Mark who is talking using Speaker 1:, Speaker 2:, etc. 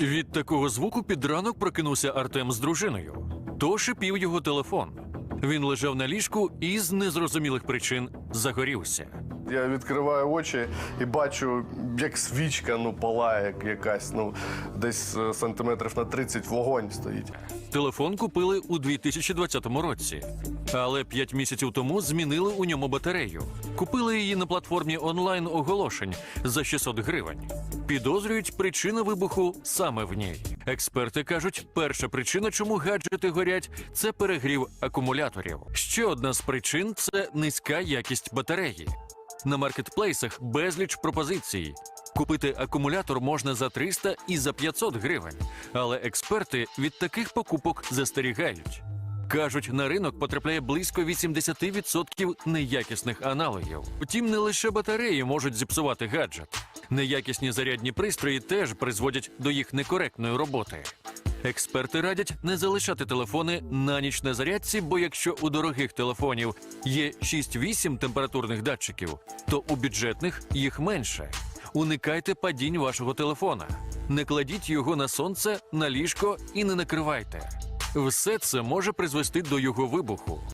Speaker 1: Від такого звуку під ранок прокинувся Артем з дружиною. То шипів його телефон. Він лежав на ліжку і з незрозумілих причин загорівся.
Speaker 2: Я відкриваю очі і бачу, як свічка ну, палає, як якась, ну, десь е, сантиметрів на 30 вогонь стоїть.
Speaker 1: Телефон купили у 2020 році, але 5 місяців тому змінили у ньому батарею. Купили її на платформі онлайн оголошень за 600 гривень. Підозрюють причину вибуху саме в ній. Експерти кажуть, перша причина, чому гаджети горять, це перегрів акумуляторів. Ще одна з причин це низька якість батареї. На маркетплейсах безліч пропозицій. Купити акумулятор можна за 300 і за 500 гривень, але експерти від таких покупок застерігають. Кажуть, на ринок потрапляє близько 80% неякісних аналогів. Втім, не лише батареї можуть зіпсувати гаджет. Неякісні зарядні пристрої теж призводять до їх некоректної роботи. Експерти радять не залишати телефони на ніч на зарядці, бо якщо у дорогих телефонів є 6-8 температурних датчиків, то у бюджетних їх менше. Уникайте падінь вашого телефона. Не кладіть його на сонце, на ліжко і не накривайте. Все це може призвести до його вибуху.